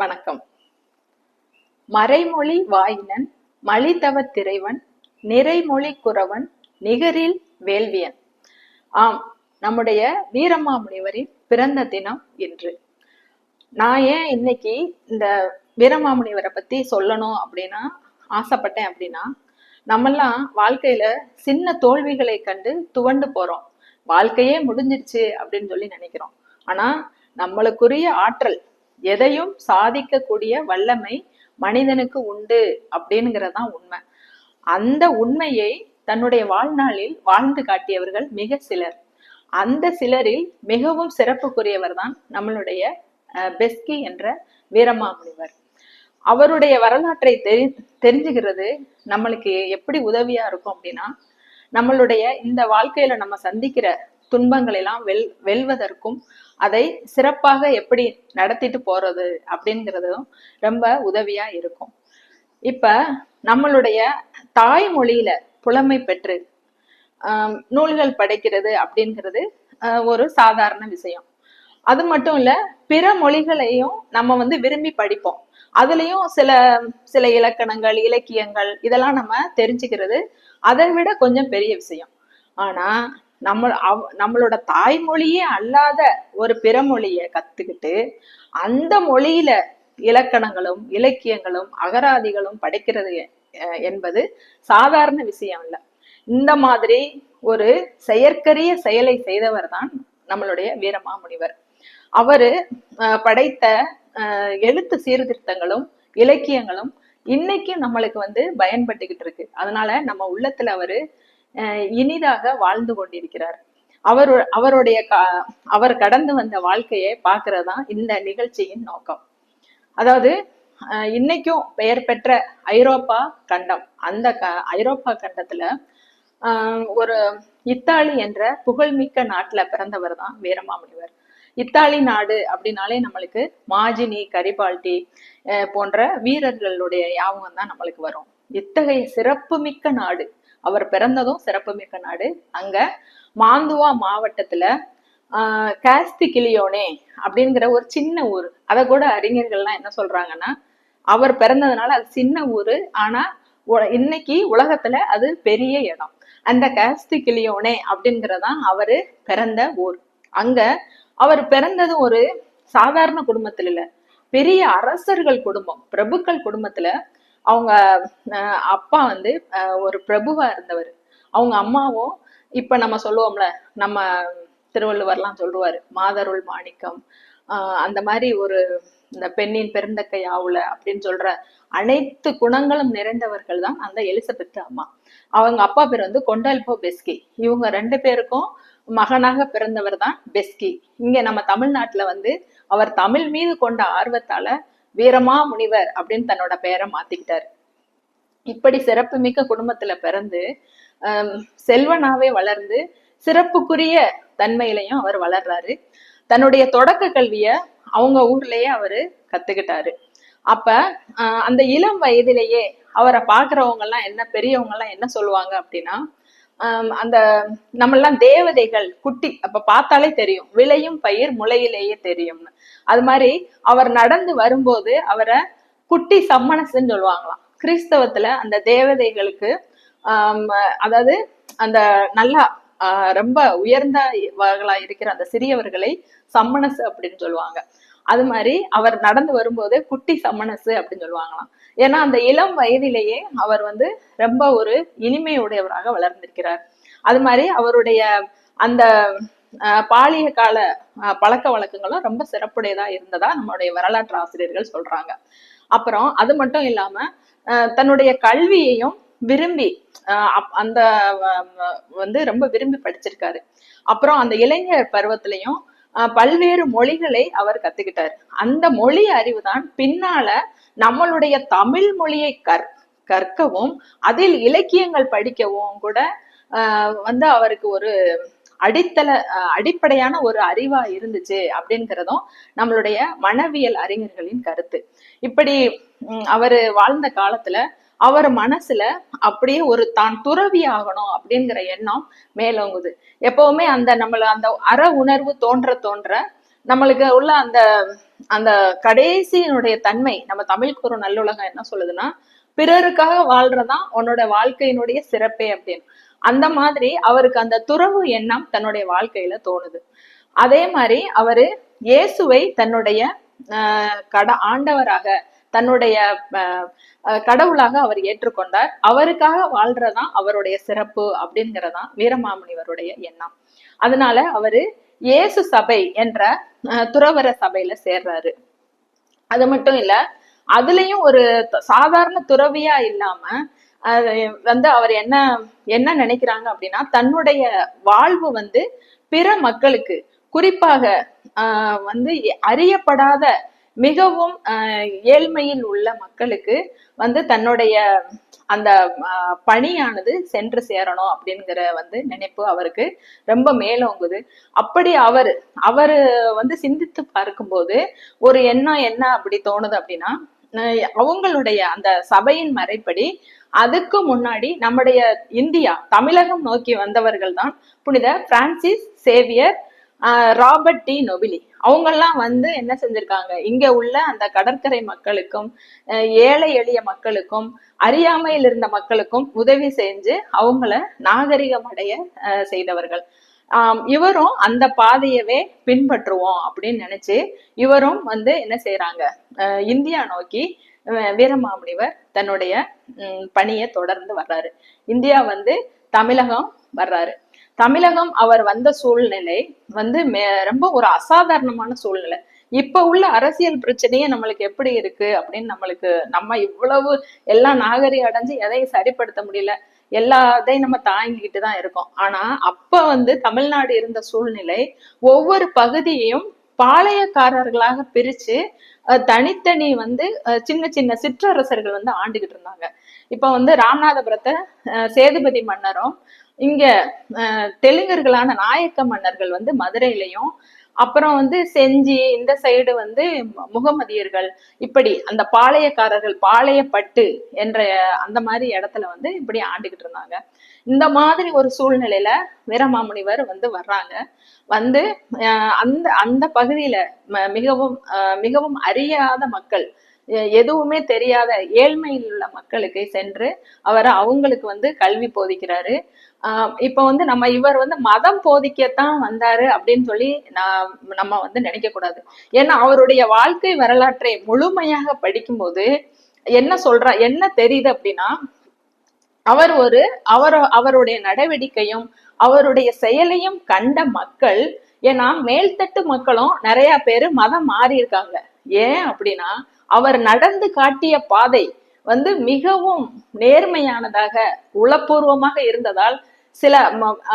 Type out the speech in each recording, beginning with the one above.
வணக்கம். மறைமொழி வாயினன் மலிதவ திரைவன் நிறைமொழி குறவன் நிகரில் வேள்வியன். ஆம் நம்முடைய வீரமாமுனிவரின் பிறந்த தினம் இன்று. நான் ஏன் இன்னைக்கு இந்த வீரமாமுனிவரை பத்தி சொல்லணும் அப்படின்னா ஆசைப்பட்டேன் அப்படின்னா நம்மெல்லாம் வாழ்க்கையில சின்ன தோல்விகளை கண்டு துவண்டு போறோம். வாழ்க்கையே முடிஞ்சிருச்சு அப்படின்னு சொல்லி நினைக்கிறோம். ஆனா நம்மளுக்குரிய ஆற்றல் எதையும் சாதிக்கக்கூடிய வல்லமை மனிதனுக்கு உண்டு அப்படிங்கிறதான் உண்மை. அந்த உண்மையை தன்னுடைய வாழ்நாளில் வாழ்ந்து காட்டியவர்கள் மிக சிலர். அந்த சிலரில் மிகவும் சிறப்புக்குரியவர் தான் நம்மளுடைய அஹ், பெஸ்கி என்ற வீரமாமுனிவர். அவருடைய வரலாற்றை தெரி தெரிஞ்சுக்கிறது நம்மளுக்கு எப்படி உதவியா இருக்கும் அப்படின்னா நம்மளுடைய இந்த வாழ்க்கையில நம்ம சந்திக்கிற துன்பங்களை எல்லாம் வெல் வெல்வதற்கும் அதை சிறப்பாக எப்படி நடத்திட்டு போறது அப்படிங்கிறதும் ரொம்ப உதவியா இருக்கும். இப்ப நம்மளுடைய தாய்மொழியில புலமை பெற்று நூல்கள் படைக்கிறது அப்படிங்கிறது ஒரு சாதாரண விஷயம். அது மட்டும் இல்ல பிற மொழிகளையும் நம்ம வந்து விரும்பி படிப்போம். அதுலயும் சில சில இலக்கணங்கள் இலக்கியங்கள் இதெல்லாம் நம்ம தெரிஞ்சுக்கிறது அதை விட கொஞ்சம் பெரிய விஷயம். ஆனா நம்ம நம்மளோட தாய்மொழியே அல்லாத ஒரு பிற மொழியை கத்துக்கிட்டு அந்த மொழியில இலக்கணங்களும் இலக்கியங்களும் அகராதிகளும் படைக்கிறது என்பது சாதாரண விஷயம் இல்ல. இந்த மாதிரி ஒரு செயற்கரிய செயலை செய்தவர் தான் நம்மளுடைய வீரமாமுனிவர். அவரு படைத்த அஹ், எழுத்து சீர்திருத்தங்களும் இலக்கியங்களும் இன்னைக்கும் நம்மளுக்கு வந்து பயன்பட்டுக்கிட்டு இருக்கு. அதனால நம்ம உள்ளத்துல அவரு இனிதாக வாழ்ந்து கொண்டிருக்கிறார். அவர் அவருடைய அவர் கடந்து வந்த வாழ்க்கையை பார்க்கிறதுதான் இந்த நிகழ்ச்சியின் நோக்கம். அதாவது அஹ், இன்னைக்கும் பெயர் பெற்ற ஐரோப்பா கண்டம் அந்த க ஐரோப்பா கண்டத்துல ஆஹ், ஒரு இத்தாலி என்ற புகழ்மிக்க நாட்டுல பிறந்தவர் தான் வீரமாமுனிவர். இத்தாலி நாடு அப்படின்னாலே நம்மளுக்கு மாஜினி கரிபால்டி அஹ், போன்ற வீரர்களுடைய ஞாபகம் தான் நம்மளுக்கு வரும். இத்தகைய சிறப்புமிக்க நாடு அவர் பிறந்ததும் சிறப்புமிக்க நாடு. அங்க மாந்துவா மாவட்டத்துல ஆஹ் காஸ்தி கிளியோனே அப்படிங்கிற ஒரு சின்ன ஊர். அத கூட அறிஞர்கள்லாம் என்ன சொல்றாங்கன்னா அவர் பிறந்ததுனால அது சின்ன ஊரு ஆனா இன்னைக்கு உலகத்துல அது பெரிய இடம். அந்த காஸ்தி கிளியோனே அப்படிங்கறதான் அவரு பிறந்த ஊர். அங்க அவர் பிறந்தது ஒரு சாதாரண குடும்பத்துல இல்ல பெரிய அரசர்கள் குடும்பம் பிரபுக்கள் குடும்பத்துல அவங்க அஹ், அப்பா வந்து அஹ், ஒரு பிரபுவா இருந்தவர். அவங்க அம்மாவும் இப்ப நம்ம சொல்லுவோம்ல நம்ம திருவள்ளுவர்லாம் சொல்லுவாரு மாதருள் மாணிக்கம். ஆஹ் அந்த மாதிரி ஒரு இந்த பெண்ணின் பெருந்தக்கை ஆவுல அப்படின்னு சொல்ற அனைத்து குணங்களும் நிறைந்தவர்கள் தான் அந்த எலிசபெத் அம்மா. அவங்க அப்பா பேர் வந்து கொண்டால்போ பெஸ்கி. இவங்க ரெண்டு பேருக்கும் மகனாக பிறந்தவர் தான் பெஸ்கி. இங்க நம்ம தமிழ்நாட்டுல வந்து அவர் தமிழ் மீது கொண்ட ஆர்வத்தால வீரமா முனிவர் அப்படின்னு தன்னோட பெயரை மாத்திக்கிட்டாரு. இப்படி சிறப்புமிக்க குடும்பத்துல பிறந்து செல்வனாவே வளர்ந்து சிறப்புக்குரிய தன்மையிலையும் அவர் வளர்றாரு. தன்னுடைய தொடக்க கல்விய அவங்க ஊர்லயே அவரு கத்துக்கிட்டாரு. அப்ப அந்த இளம் வயதிலேயே அவரை பாக்குறவங்க எல்லாம் என்ன பெரியவங்க எல்லாம் என்ன சொல்லுவாங்க அப்படின்னா அந்த நம்மெல்லாம் தேவதைகள் குட்டி அப்ப பார்த்தாலே தெரியும். விளையும் பயிர் முளையிலேயே தெரியும்னு. அது மாதிரி அவர் நடந்து வரும்போது அவரை குட்டி சம்மனசுன்னு சொல்லுவாங்களாம். கிறிஸ்தவத்துல அந்த தேவதைகளுக்கு அதாவது அந்த நல்லா ரொம்ப உயர்ந்தவர்களா இருக்கிற அந்த சிறியவர்களை சம்மனசு அப்படின்னு சொல்லுவாங்க. அது மாதிரி அவர் நடந்து வரும்போது குட்டி சம்மனசு அப்படின்னு சொல்லுவாங்களாம். ஏன்னா அந்த இளம் வயதிலேயே அவர் வந்து ரொம்ப ஒரு இனிமையுடையவராக வளர்ந்திருக்கிறார். அது மாதிரி அவருடைய அந்த பாலிய கால ஆஹ், பழக்க வழக்கங்களும் ரொம்ப சிறப்புடையதா இருந்ததா நம்மளுடைய வரலாற்று ஆசிரியர்கள் சொல்றாங்க. அப்புறம் அது மட்டும் இல்லாம தன்னுடைய கல்வியையும் விரும்பி அந்த வந்து ரொம்ப விரும்பி படிச்சிருக்காரு. அப்புறம் அந்த இளைஞர் பருவத்திலையும் பல்வேறு மொழிகளை அவர் கத்துக்கிட்டாரு. அந்த மொழி அறிவு தான் பின்னால நம்மளுடைய தமிழ் மொழியை கற் கற்கவும் அதில் இலக்கியங்கள் படிக்கவும் கூட வந்து அவருக்கு ஒரு அடித்தள அடிப்படையான ஒரு அறிவா இருந்துச்சு அப்படிங்கிறதும் நம்மளுடைய மனவியல் அறிஞர்களின் கருத்து. இப்படி அவர் அவரு வாழ்ந்த காலத்துல அவர் மனசுல அப்படியே ஒரு தான் துறவி ஆகணும் அப்படிங்கிற எண்ணம் மேலோங்குது. எப்பவுமே அந்த நம்மள அந்த அற உணர்வு தோன்ற தோன்ற நம்மளுக்கு உள்ள அந்த அந்த கடைசியினுடைய தன்மை நம்ம தமிழ் ஒரு நல்லுலகம் என்ன சொல்லுதுன்னா பிறருக்காக வாழ்றதான் உன்னோட வாழ்க்கையினுடைய சிறப்பே அப்படின்னு. அந்த மாதிரி அவருக்கு அந்த துறவு எண்ணம் தன்னுடைய வாழ்க்கையில தோணுது. அதே மாதிரி அவரு இயேசுவை தன்னுடைய கட ஆண்டவராக தன்னுடைய கடவுளாக அவர் ஏற்றுக்கொண்டார். அவருக்காக வாழ்றதான் அவருடைய சிறப்பு அப்படிங்கறதான் வீரமாமுனிவருடைய எண்ணம். அதனால அவரு இயேசு சபை என்ற துறவர சபையில சேர்றாரு. அது மட்டும் இல்ல அதுலயும் ஒரு சாதாரண துறவியா இல்லாம வந்து அவர் என்ன என்ன நினைக்கிறாங்க அப்படின்னா தன்னுடைய வாழ்வு வந்து பிற மக்களுக்கு குறிப்பாக வந்து அறியப்படாத மிகவும் ஏழ்மையில் உள்ள மக்களுக்கு வந்து தன்னுடைய அந்த பணியானது சென்று சேரணும் அப்படிங்கிற வந்து நினைப்பு அவருக்கு ரொம்ப மேலோங்குது. அப்படி அவர் அவரு வந்து சிந்தித்து பார்க்கும்போது ஒரு எண்ணம் என்ன அப்படி தோணுது அப்படின்னா அவங்களுடைய அந்த சபையின் மறைப்படி அதுக்கு முன்னாடி நம்முடைய இந்தியா தமிழகம் நோக்கி வந்தவர்கள் தான் புனித Francis Xavier Robert de. Nobili. அவங்கெல்லாம் வந்து என்ன செஞ்சிருக்காங்க? இங்க உள்ள அந்த கடற்கரை மக்களுக்கும் அஹ் ஏழை எளிய மக்களுக்கும் அறியாமையில் இருந்த மக்களுக்கும் உதவி செஞ்சு அவங்கள நாகரிகம் அடைய செய்தவர்கள். இவரும் அந்த பாதையவே பின்பற்றுவோம் அப்படின்னு நினைச்சு இவரும் வந்து என்ன செய்யறாங்க இந்தியா நோக்கி வீரமாமுனிவர் தன்னுடைய பணியை தொடர்ந்து வர்றாரு. இந்தியா வந்து தமிழகம் வர்றாரு. தமிழகம் அவர் வந்த சூழ்நிலை வந்து மே- ரொம்ப ஒரு அசாதாரணமான சூழ்நிலை. இப்ப உள்ள அரசியல் பிரச்சனையே நம்மளுக்கு எப்படி இருக்கு அப்படின்னு நம்மளுக்கு நம்ம இவ்வளவு எல்லாம் நாகரிகம் அடைஞ்சு எதையும் சரிப்படுத்த முடியல. எல்லாத்தையும் நம்ம தாங்கிக்கிட்டு தான் இருக்கோம். ஆனா அப்ப வந்து தமிழ்நாடு இருந்த சூழ்நிலை ஒவ்வொரு பகுதியையும் பாளையக்காரர்களாக பிரிச்சு அஹ், தனித்தனி வந்து அஹ், சின்ன சின்ன சிற்றரசர்கள் வந்து ஆண்டுகிட்டு இருந்தாங்க. இப்ப வந்து ராமநாதபுரத்தை சேதுபதி மன்னரும் இங்க அஹ், தெலுங்கர்களான நாயக்க மன்னர்கள் வந்து மதுரையிலையும் அப்புறம் வந்து செஞ்சி இந்த சைடு வந்து முகமதியர்கள் இப்படி அந்த பாளையக்காரர்கள் பாளையப்பட்டு என்ற அந்த மாதிரி இடத்துல வந்து இப்படி ஆண்டுகிட்டு இருந்தாங்க. இந்த மாதிரி ஒரு சூழ்நிலையில வீரமாமுனிவர் வந்து வர்றாங்க. வந்து அஹ், அந்த அந்த பகுதியில ம- மிகவும் அஹ், மிகவும் அறியாத மக்கள் எதுவுமே தெரியாத ஏழ்மையில் உள்ள மக்களுக்கு சென்று அவர் அவங்களுக்கு வந்து கல்வி போதிக்கிறாரு. ஆஹ் இப்ப வந்து நம்ம இவர் வந்து மதம் போதிக்கத்தான் வந்தாரு அப்படின்னு சொல்லி நான் நம்ம வந்து நினைக்க கூடாது ஏன்னா அவருடைய வாழ்க்கை வரலாற்றை முழுமையாக படிக்கும்போது என்ன சொல்றா என்ன தெரியுது அப்படின்னா அவர் ஒரு அவர் அவருடைய நடவடிக்கையும் அவருடைய செயலையும் கண்ட மக்கள் ஏன்னா மேல்தட்டு மக்களும் நிறைய பேரு மதம் மாறி இருக்காங்க ஏன் அப்படின்னா அவர் நடந்து காட்டிய பாதை வந்து மிகவும் நேர்மையானதாக உளப்பூர்வமாக இருந்ததால் சில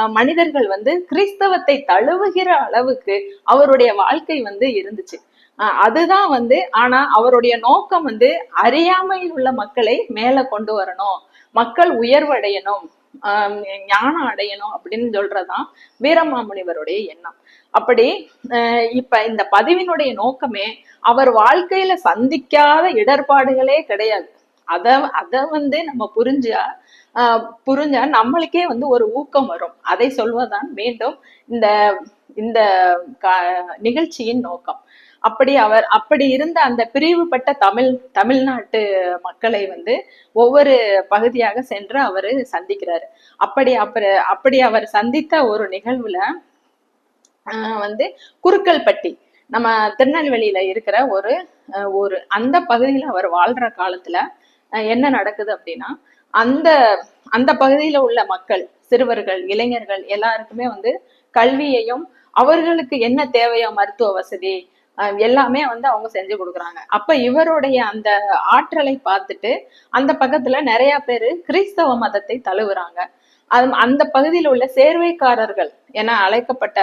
மனிதர்கள் வந்து கிறிஸ்தவத்தை தழுவுகிற அளவுக்கு அவருடைய வாழ்க்கை வந்து இருந்துச்சு. அஹ் அதுதான் வந்து ஆனா அவருடைய நோக்கம் வந்து அறியாமையில் உள்ள மக்களை மேல கொண்டு வரணும் மக்கள் உயர்வடையணும் ஆஹ் ஞானம் அடையணும் அப்படின்னு சொல்றதுதான் வீரமாமுனிவருடைய எண்ணம். அப்படி அஹ் இப்ப இந்த பதிவினுடைய நோக்கமே அவர் வாழ்க்கையில சந்திக்காத இடர்பாடுகளே கிடையாது. அத அத வந்து நம்ம புரிஞ்சா ஆஹ் புரிஞ்சா நம்மளுக்கே வந்து ஒரு ஊக்கம் வரும். அதை சொல்வதுதான் மீண்டும் இந்த இந்த கா- நிகழ்ச்சியின் நோக்கம். அப்படி அவர் அப்படி இருந்த அந்த பிரிவுபட்ட தமிழ் தமிழ்நாட்டு மக்களை வந்து ஒவ்வொரு பகுதியாக சென்று அவர் சந்திக்கிறாரு. அப்படி அப்புறம் அப்படி அவர் சந்தித்த ஒரு நிகழ்வுல வந்து குருக்கல்பட்டி நம்ம திருநெல்வேலியில இருக்கிற ஒரு ஒரு அந்த பகுதியில அவர் வாழ்ற காலத்துல என்ன நடக்குது அப்படின்னா அந்த அந்த பகுதியில உள்ள மக்கள் சிறுவர்கள் இளைஞர்கள் எல்லாருக்குமே வந்து கல்வியையும் அவர்களுக்கு என்ன தேவையோ மருத்துவ வசதி எல்லாமே வந்து அவங்க செஞ்சு கொடுக்குறாங்க. அப்ப இவருடைய அந்த ஆற்றலை பார்த்துட்டு அந்த பக்கத்துல நிறைய பேரு கிறிஸ்தவ மதத்தை தழுவுறாங்க. அது அந்த பகுதியில் உள்ள சேர்வைக்காரர்கள் என அழைக்கப்பட்ட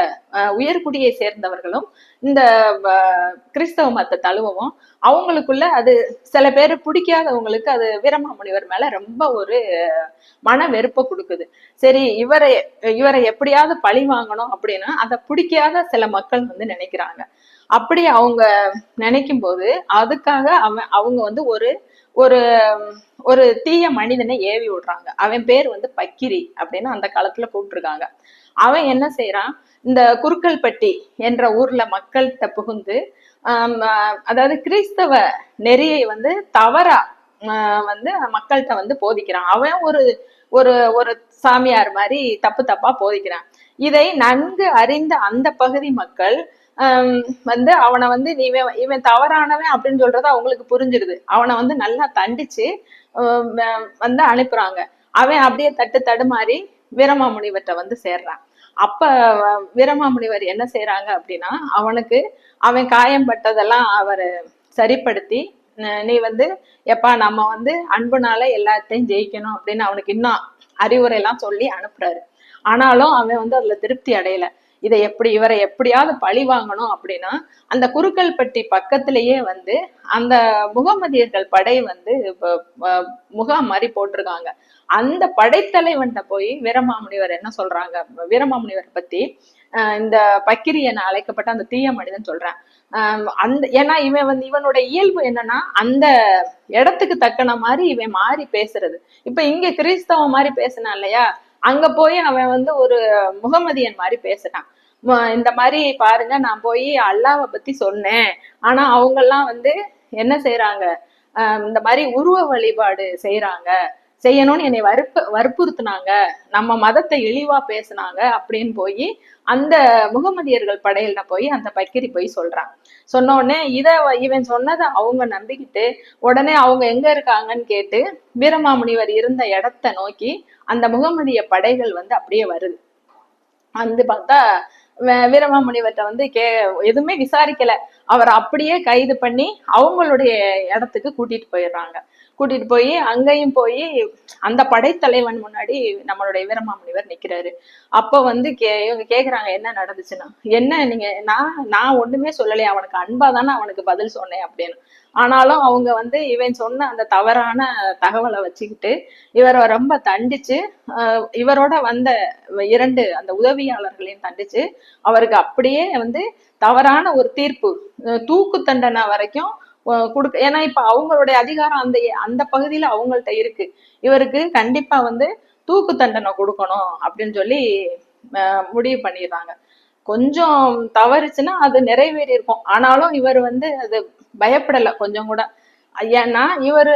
உயர்குடியை சேர்ந்தவர்களும் இந்த கிறிஸ்தவ மதத்தை தழுவவும் அவங்களுக்குள்ள அது சில பேர் பிடிக்காதவங்களுக்கு அது வீரமாமுனிவர் மேல ரொம்ப ஒரு மன வெறுப்பை கொடுக்குது. சரி இவரை இவரை எப்படியாவது பழி வாங்கணும் அப்படின்னா அதை பிடிக்காத சில மக்கள் வந்து நினைக்கிறாங்க. அப்படி அவங்க நினைக்கும் போது அதுக்காக அவன் அவங்க வந்து ஒரு ஒரு ஒரு தீய மனிதனை ஏவி விடுறாங்க. அவன் பேர் வந்து பக்கிரி அப்படின்னு அந்த காலத்துல கூப்பிட்டுருக்காங்க. அவன் என்ன செய்யறான் இந்த குருக்கல்பட்டி என்ற ஊர்ல மக்கள்கிட்ட புகுந்து ஆஹ், அதாவது கிறிஸ்தவ நெறியை வந்து தவறா ஆஹ், வந்து மக்கள்கிட்ட வந்து போதிக்கிறான். அவன் ஒரு ஒரு ஒரு சாமியார் மாதிரி தப்பு தப்பா போதிக்கிறான். இதை நன்கு அறிந்த அந்த பகுதி மக்கள் வந்து அவனை வந்து நீ இவன் இவன் தவறானவன் அப்படின்னு சொல்றது அவங்களுக்கு புரிஞ்சிருது. அவனை வந்து நல்லா தண்டிச்சு வந்து அனுப்புறாங்க. அவன் அப்படியே தட்டு தடுமாறி வீரமாமுனிவர்கிட்ட வந்து சேர்றான். அப்ப வீரமாமுனிவர் என்ன செய்யறாங்க அப்படின்னா அவனுக்கு அவன் காயம்பட்டதெல்லாம் அவர் சரிப்படுத்தி நீ வந்து எப்பா நம்ம வந்து அன்புனால எல்லாத்தையும் ஜெயிக்கணும் அப்படின்னு அவனுக்கு இன்னும் அறிவுரை எல்லாம் சொல்லி அனுப்புறாரு. ஆனாலும் அவன் வந்து அதுல திருப்தி அடையல. இதை எப்படி இவரை எப்படியாவது பழி வாங்கணும் அப்படின்னா அந்த குருக்கல்பட்டி பக்கத்திலேயே வந்து அந்த முகமதியர்கள் படை வந்து முகாம் மாதிரி போட்டிருக்காங்க. அந்த படைத்தலைவன்கிட்ட போய் வீரமாமுனிவர் என்ன சொல்றாங்க? வீரமாமுனிவர் பத்தி ஆஹ் இந்த பக்கிரி என அழைக்கப்பட்ட அந்த தீய மனிதன் சொல்றேன். அந்த ஏன்னா இவன் வந்து இவனோட இயல்பு என்னன்னா அந்த இடத்துக்கு தக்கன மாதிரி இவன் மாறி பேசுறது. இப்ப இங்க கிறிஸ்தவ மாதிரி பேசினான் இல்லையா? அங்க போய் அவன் வந்து ஒரு முகமதியன் மாதிரி பேசுறான். இந்த மாதிரி பாருங்க நான் போய் அல்லாவை பத்தி சொன்னேன். ஆனா அவங்க எல்லாம் வந்து என்ன செய்யறாங்க இந்த மாதிரி உருவ வழிபாடு செய்யறாங்க செய்யணும்னு என்னை வற்பு வற்புறுத்துனாங்க. நம்ம மதத்தை இழிவா பேசுனாங்க அப்படின்னு போய் அந்த முகமதியர்கள் படையில போய் அந்த பக்கிரி போய் சொல்றான் சொன்ன உடனே இத இவன் சொன்னதை அவங்க நம்பிக்கிட்டு உடனே அவங்க எங்க இருக்காங்கன்னு கேட்டு வீரமாமுனிவர் இருந்த இடத்த நோக்கி அந்த முகமதிய படைகள் வந்து அப்படியே வருது. வந்து பார்த்தா வீரமாமுனிவர்கிட்ட வந்து கே எதுவுமே விசாரிக்கல. அவர் அப்படியே கைது பண்ணி அவங்களுடைய இடத்துக்கு கூட்டிட்டு போயிடுறாங்க. கூட்டிட்டு போய் அங்கேயும் போய் அந்த படைத்தலைவன் முன்னாடி நம்மளுடைய வீரமாமுனிவர் நிக்கிறாரு. அப்ப வந்து கே இவங்க கேக்குறாங்க என்ன நடந்துச்சுன்னா என்ன நீங்க நான் நான் ஒண்ணுமே சொல்லலையே அவனுக்கு அன்பா தானே அவனுக்கு பதில் சொன்னேன் அப்படின்னு. ஆனாலும் அவங்க வந்து இவன் சொன்ன அந்த தவறான தகவலை வச்சுக்கிட்டு இவரை ரொம்ப தண்டிச்சு இவரோட வந்த இரண்டு அந்த உதவியாளர்களையும் தண்டிச்சு அவருக்கு அப்படியே வந்து தவறான ஒரு தீர்ப்பு தூக்கு தண்டனை வரைக்கும் கொடுக்க ஏன்னா இப்ப அவங்களுடைய அதிகாரம் அந்த அந்த பகுதியில அவங்கள்ட்ட இருக்கு. இவருக்கு கண்டிப்பா வந்து தூக்கு தண்டனை கொடுக்கணும் அப்படின்னு சொல்லி முடிவு பண்ணிடுறாங்க. கொஞ்சம் தவறுச்சுன்னா அது நிறைவேறி இருக்கும் ஆனாலும் இவர் வந்து அது பயப்படல கொஞ்சம் கூட. ஏன்னா இவர்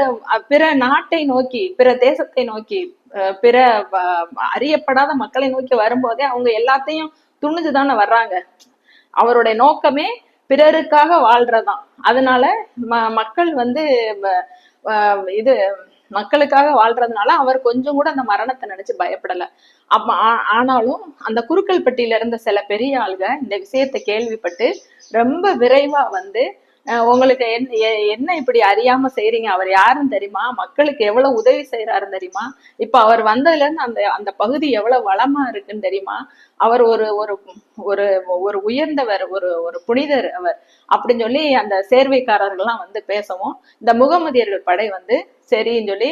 பிற நாட்டை நோக்கி பிற தேசத்தை நோக்கி அஹ் பிற அறியப்படாத மக்களை நோக்கி வரும்போதே அவங்க எல்லாத்தையும் துணிஞ்சு தானே வர்றாங்க. அவருடைய நோக்கமே பிறருக்காக வாழ்றதுதான் அதனால ம- மக்கள் வந்து வ- இது மக்களுக்காக வாழ்றதுனால அவர் கொஞ்சம் கூட அந்த மரணத்தை நினைச்சு பயப்படல. அப்ப ஆனாலும் அந்த குருக்கல்பட்டியில இருந்த சில பெரிய ஆளுக இந்த விஷயத்தை கேள்விப்பட்டு ரொம்ப விரைவா வந்து உங்களுக்கு என்ன என்ன இப்படி அறியாம செய்றீங்க? அவர் யாருன்னு தெரியுமா? மக்களுக்கு எவ்வளவு உதவி செய்யறாருன்னு தெரியுமா? இப்ப அவர் வந்ததுல இருந்து அந்த அந்த பகுதி எவ்வளவு வளமா இருக்குன்னு தெரியுமா? அவர் ஒரு ஒரு ஒரு ஒரு உயர்ந்தவர் ஒரு ஒரு புனிதர் அவர். அப்படின்னு சொல்லி அந்த சேர்வைக்காரர்கள்லாம் வந்து பேசவும் இந்த முகமதியர்கள் படை வந்து சரின்னு சொல்லி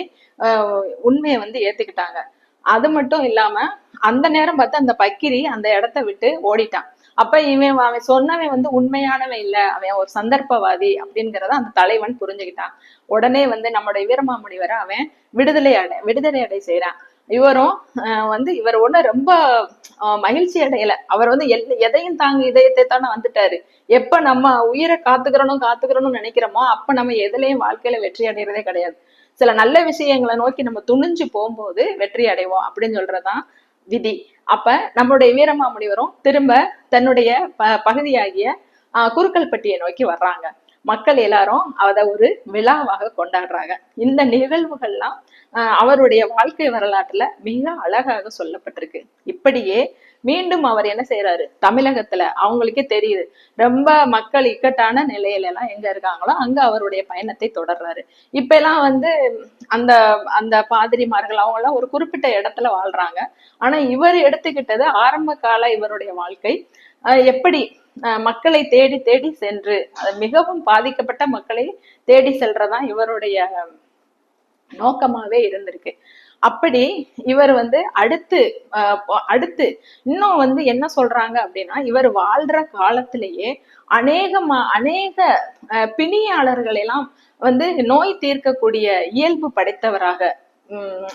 உண்மையை வந்து ஏத்துக்கிட்டாங்க. அது மட்டும் இல்லாம அந்த நேரம் பார்த்து அந்த பக்கிரி அந்த இடத்த விட்டு ஓடிட்டான். அப்ப இவன் அவன் சொன்னவன் வந்து உண்மையானவன் இல்ல. அவன் ஒரு சந்தர்ப்பவாதி அப்படிங்கறத அந்த தலைவன் புரிஞ்சுக்கிட்டான். உடனே வந்து நம்முடைய வீரமாமுனிவரை அவன் விடுதலை அடை விடுதலை அடை செய்யறான் இவரும் ஆஹ் வந்து இவர் ஒண்ணு ரொம்ப மகிழ்ச்சி அடையல. அவர் வந்து எதையும் தாங்க இதயத்தை தானே வந்துட்டாரு. எப்ப நம்ம உயிரை காத்துக்கிறணும் காத்துக்கிறனும் நினைக்கிறோமோ அப்ப நம்ம எதுலயும் வாழ்க்கையில வெற்றி அடைகிறதே கிடையாது. சில நல்ல விஷயங்களை நோக்கி நம்ம துணிஞ்சு போகும்போது வெற்றி அடைவோம் அப்படின்னு சொல்றதுதான் விதி. அப்ப நம்மளுடைய வீரமாமுனிவரும் திரும்ப தன்னுடைய ப பகுதியாகிய ஆஹ் குருக்கல்பட்டியை நோக்கி வர்றாங்க. மக்கள் எல்லாரும் அதை ஒரு விழாவாக கொண்டாடுறாங்க. இந்த நிகழ்வுகள்லாம் அவருடைய வாழ்க்கை வரலாற்றுல மிக அழகாக சொல்லப்பட்டிருக்கு. இப்படியே மீண்டும் அவர் என்ன செய்யறாரு தமிழகத்துல அவங்களுக்கே தெரியுது. ரொம்ப மக்கள் இக்கட்டான நிலையில எல்லாம் எங்க இருக்காங்களோ அங்க அவருடைய பயணத்தை தொடர்றாரு. இப்ப எல்லாம் வந்து அந்த அந்த பாதிரிமார்கள் அவங்க எல்லாம் ஒரு குறிப்பிட்ட இடத்துல வாழ்றாங்க. ஆனா இவர் எடுத்துக்கிட்டது ஆரம்ப கால இவருடைய வாழ்க்கை. எப்படி ஆஹ் மக்களை தேடி தேடி சென்று மிகவும் பாதிக்கப்பட்ட மக்களை தேடி செல்றதுதான் இவருடைய நோக்கமாவே இருந்திருக்கு. அப்படி இவர் வந்து அடுத்து அடுத்து இன்னும் வந்து என்ன சொல்றாங்க அப்படின்னா இவர் வாழ்ற காலத்திலேயே அநேக ம- அநேக ஆஹ் பிணியாளர்கள் எல்லாம் வந்து நோய் தீர்க்கக்கூடிய இயல்பு படைத்தவராக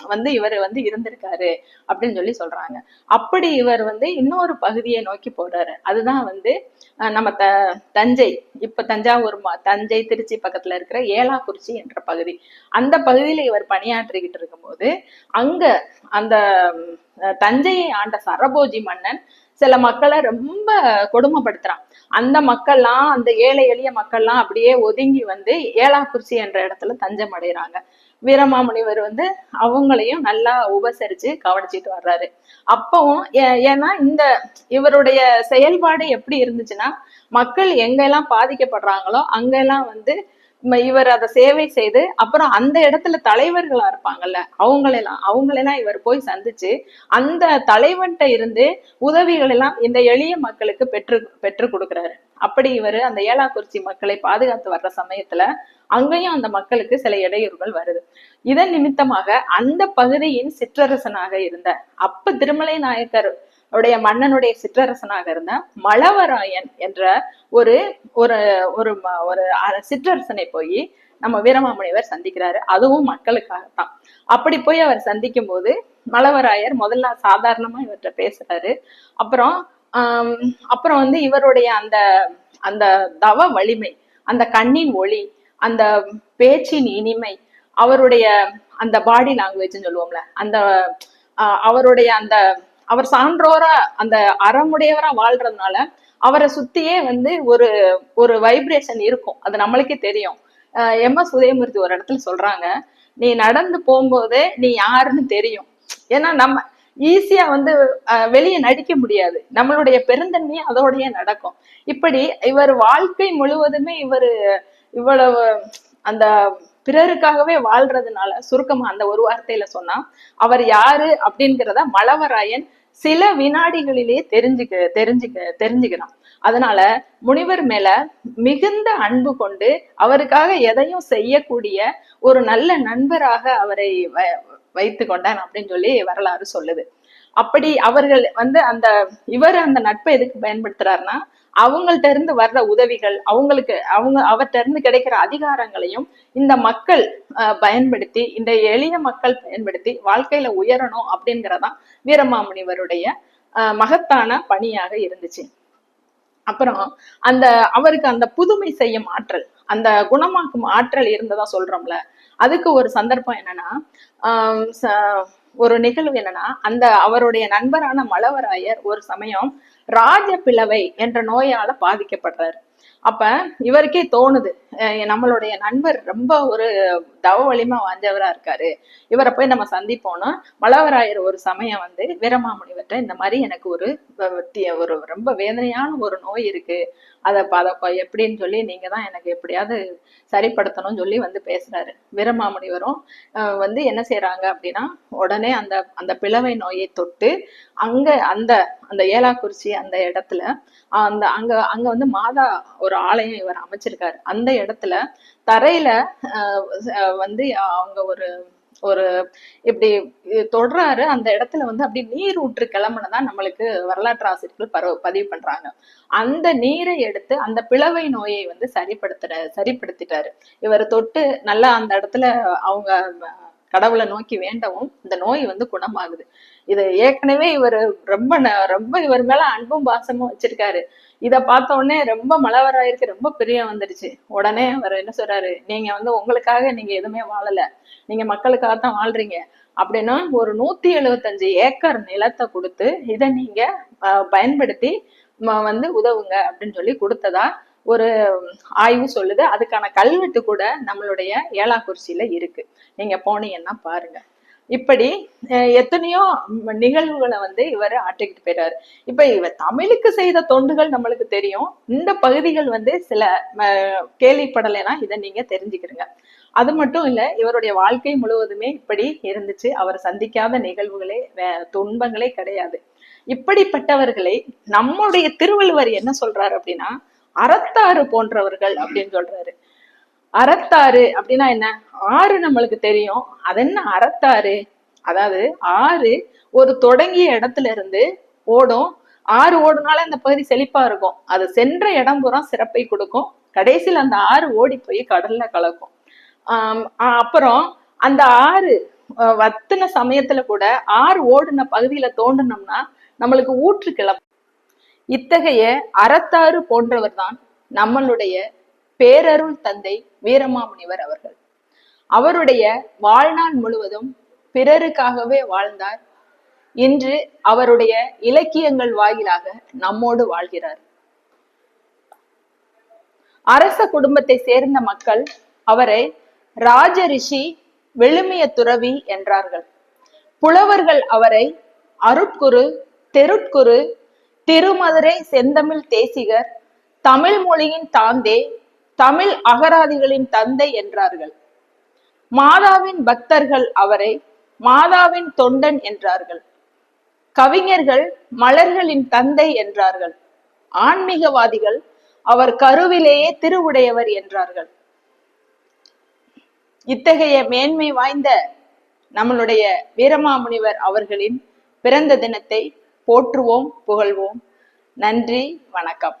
வந்து இவர் வந்து இருந்திருக்காரு அப்படின்னு சொல்லி சொல்றாங்க. அப்படி இவர் வந்து இன்னொரு பகுதியை நோக்கி போறாரு. அதுதான் வந்து நம்ம த தஞ்சை. இப்ப தஞ்சாவூர் மா- தஞ்சை திருச்சி பக்கத்துல இருக்கிற ஏலாக்குறிச்சி என்ற பகுதி. அந்த பகுதியில இவர் பணியாற்றிக்கிட்டு இருக்கும்போது அங்க அந்த தஞ்சையை ஆண்ட சரபோஜி மன்னன் சில மக்களை ரொம்ப கொடுமைப்படுத்துறான். அந்த மக்கள்லாம் அந்த ஏழை எளிய மக்கள்லாம் அப்படியே ஒதுங்கி வந்து ஏலாக்குறிச்சி என்ற இடத்துல தஞ்சம் அடைகிறாங்க வீரமாமுனிவர் வந்து அவங்களையும் நல்லா உபசரிச்சு கவனிச்சிட்டு வர்றாரு. அப்பவும் ஏ- ஏன்னா இந்த இவருடைய செயல்பாடு எப்படி இருந்துச்சுன்னா மக்கள் எங்கெல்லாம் பாதிக்கப்படுறாங்களோ அங்கெல்லாம் வந்து இவர் அதை சேவை செய்து அப்புறம் அந்த இடத்துல தலைவர்களா இருப்பாங்கல்ல அவங்களெல்லாம் அவங்களெல்லாம் இவர் போய் சந்திச்சு அந்த தலைவன்கிட்ட இருந்து உதவிகள் எல்லாம் இந்த எளிய மக்களுக்கு பெற்று பெற்று கொடுக்குறாரு. அப்படி இவர் அந்த ஏலாக்குறிச்சி மக்களை பாதுகாத்து வர்ற சமயத்துல அங்கேயும் அந்த மக்களுக்கு சில இடையூறுகள் வருது. இதன் நிமித்தமாக அந்த பகுதியின் சிற்றரசனாக இருந்த அப்ப திருமலை நாயக்கர் உடைய மன்னனுடைய சிற்றரசனாக இருந்த மலவராயன் என்ற ஒரு ஒரு ஒரு ம- ஒரு சிற்றரசனை போய் நம்ம வீரமாமுனிவர் சந்திக்கிறாரு. அதுவும் மக்களுக்காகத்தான். அப்படி போய் அவர் சந்திக்கும் போது மலவராயர் முதல்ல சாதாரணமா இவர்கிட்ட பேசுறாரு. அப்புறம் அப்புறம் வந்து இவருடைய அந்த அந்த தவ வலிமை அந்த கண்ணின் ஒளி அந்த பேச்சின் இனிமை அவருடைய அந்த பாடி லாங்குவேஜ்னு சொல்லுவோம்ல அந்த அவருடைய அந்த அவர் சான்றோரா அந்த அறமுடையவரா வாழ்றதுனால அவரை சுத்தியே வந்து ஒரு ஒரு வைப்ரேஷன் இருக்கும். அது நம்மளுக்கே தெரியும். எம் எஸ் உதயமூர்த்தி ஒரு இடத்துல சொல்றாங்க நீ நடந்து போகும்போதே நீ யாருன்னு தெரியும். ஏன்னா நம்ம ஈஸியா வந்து வெளியே நடிக்க முடியாது. நம்மளுடைய பெருந்தன்மை அதோடய நடக்கும். இப்படி இவர் வாழ்க்கை முழுவதுமே இவர் இவ்வளவு அந்த பிறருக்காகவே வாழ்றதுனால சுருக்கமா அந்த ஒரு வார்த்தையில சொன்னா அவர் யாரு அப்படிங்கிறத மலவராயன் சில வினாடிகளிலேயே தெரிஞ்சுக்க தெரிஞ்சுக்க தெரிஞ்சுக்கிறான். அதனால முனிவர் மேல மிகுந்த அன்பு கொண்டு அவருக்காக எதையும் செய்யக்கூடிய ஒரு நல்ல நண்பராக அவரை வைத்து கொண்டான் அப்படின்னு சொல்லி வரலாறு சொல்லுது. அப்படி அவர்கள் வந்து அந்த இவர் அந்த நட்பை எதுக்கு பயன்படுத்துறாருன்னா அவங்கள்ட்ட இருந்து வர்ற உதவிகள் அவங்களுக்கு அவங்க அவர்கிட்ட இருந்து கிடைக்கிற அதிகாரங்களையும் இந்த மக்கள் அஹ், பயன்படுத்தி இந்த எளிய மக்கள் பயன்படுத்தி வாழ்க்கையில உயரணும் அப்படிங்கிறதான் வீரமாமுனிவருடைய அஹ், மகத்தான பணியாக இருந்துச்சு. அப்புறம் அந்த அவருக்கு அந்த புதுமை செய்யும் ஆற்றல் அந்த குணமாக்கும் ஆற்றல் இருந்ததா சொல்றோம்ல அதுக்கு ஒரு சந்தர்ப்பம் என்னன்னா ஒரு நிகழ்வு என்னன்னா அந்த அவருடைய நண்பரான மலவராயர் ஒரு சமயம் ராஜபிளவை என்ற நோயால பாதிக்கப்படுறாரு. அப்ப இவருக்கே தோணுது அஹ் நம்மளுடைய நண்பர் ரொம்ப ஒரு தவ வலிமா வாஞ்சவரா இருக்காரு. இவரை போய் நம்ம சந்திப்போம்னா மலவராயர் ஒரு சமயம் வந்து வீரமாமுனிவர்கிட்ட இந்த மாதிரி எனக்கு ஒரு ஒரு ரொம்ப வேதனையான ஒரு நோய் இருக்கு அதை அதை எப்படின்னு சொல்லி நீங்கள் தான் எனக்கு எப்படியாவது சரிப்படுத்தணும்னு சொல்லி வந்து பேசுறாரு. வீரமாமுனிவரும் வந்து என்ன செய்கிறாங்க அப்படின்னா உடனே அந்த அந்த பிளவை நோயை தொட்டு அங்க அந்த அந்த ஏலாக்குறிச்சி அந்த இடத்துல அந்த அங்க அங்க வந்து மாதா ஒரு ஆலயம் இவர் அமைச்சிருக்காரு. அந்த இடத்துல தரையில அஹ் வந்து அவங்க ஒரு ஒரு இப்படி தொடுறாரு அந்த இடத்துல வந்து அப்படி நீர் ஊற்று கிளம்புனதான் நம்மளுக்கு வரலாற்று ஆசிரியர்கள் பரவ பதிவு பண்றாங்க. அந்த நீரை எடுத்து அந்த பிளவை நோயை வந்து சரிப்படுத்துற சரிப்படுத்திட்டாரு. இவர் தொட்டு நல்லா அந்த இடத்துல அவங்க கடவுளை நோக்கி வேண்டவும் இந்த நோய் வந்து குணமாகுது. இது ஏற்கனவே இவர் ரொம்ப ந- ரொம்ப இவர் மேல அன்பும் பாசமும் வச்சிருக்காரு. இதை பார்த்த உடனே ரொம்ப மலவராயிருக்கு ரொம்ப பிரியம் வந்துடுச்சு உடனே அவர் என்ன சொல்றாரு நீங்க வந்து உங்களுக்காக நீங்க எதுவுமே வாழல. நீங்க மக்களுக்காக தான் வாழ்றீங்க. அப்படின்னா ஒரு நூத்தி எழுபத்தஞ்சு ஏக்கர் நிலத்தை கொடுத்து இதை நீங்க பயன்படுத்தி வந்து உதவுங்க அப்படின்னு சொல்லி கொடுத்ததா ஒரு ஆய்வு சொல்லுது. அதுக்கான கல்வெட்டு கூட நம்மளுடைய ஏலாக்குறிச்சியில இருக்கு. நீங்க போனீங்கன்னா பாருங்க. இப்படி எத்தனையோ நிகழ்வுகளை வந்து இவர் ஆட்டிக்கிட்டு போயிறாரு. இப்ப இவர் தமிழுக்கு செய்த தொண்டுகள் நம்மளுக்கு தெரியும். இந்த பகுதிகள் வந்து சில கேள்விப்படலைன்னா இதை நீங்க தெரிஞ்சுக்கிறீங்க அது மட்டும் இல்ல இவருடைய வாழ்க்கை முழுவதுமே இப்படி இருந்துச்சு. அவர் சந்திக்காத நிகழ்வுகளே துன்பங்களே கிடையாது. இப்படிப்பட்டவர்களை நம்முடைய திருவள்ளுவர் என்ன சொல்றாரு அப்படின்னா அறத்தாறு போன்றவர்கள் அப்படின்னு சொல்றாரு. அறத்தாறு அப்படின்னா என்ன? ஆறு நம்மளுக்கு தெரியும். அது என்ன அறத்தாறு? அதாவது ஆறு ஒரு தொடங்கிய இடத்துல இருந்து ஓடும். ஆறு ஓடுனால அந்த பகுதி செழிப்பா இருக்கும். அது சென்ற இடம் பூரா சிறப்பை கொடுக்கும். கடைசியில் அந்த ஆறு ஓடி போய் கடல்ல கலக்கும். அப்புறம் அந்த ஆறு வத்தின சமயத்துல கூட ஆறு ஓடுன பகுதியில தோண்டினோம்னா நம்மளுக்கு ஊற்று கிளம்பும் இத்தகைய அறத்தாறு போன்றவர்தான் நம்மளுடைய பேரருள் தந்தை வீரமாமுனிவர் அவர்கள். அவருடைய வாழ்நாள் முழுவதும் பிறருக்காகவே வாழ்ந்தார். இன்று அவருடைய இலக்கியங்கள் வாயிலாக நம்மோடு வாழ்கிறார். அரச குடும்பத்தை சேர்ந்த மக்கள் அவரை ராஜரிஷி வெளுமிய துறவி என்றார்கள். புலவர்கள் அவரை அருட்குரு தெருட்குரு திருமதுரை செந்தமிழ் தேசிகர் தமிழ் மொழியின் தாந்தே தமிழ் அகராதிகளின் தந்தை என்றார்கள். மாதாவின் பக்தர்கள் அவரை மாதாவின் தொண்டன் என்றார்கள். கவிஞர்கள் மலர்களின் தந்தை என்றார்கள். ஆன்மீகவாதிகள் அவர் கருவிலேயே திருவுடையவர் என்றார்கள். இத்தகைய மேன்மை வாய்ந்த நம்மளுடைய வீரமாமுனிவர் அவர்களின் பிறந்த தினத்தை போற்றுவோம் புகழ்வோம். நன்றி வணக்கம்.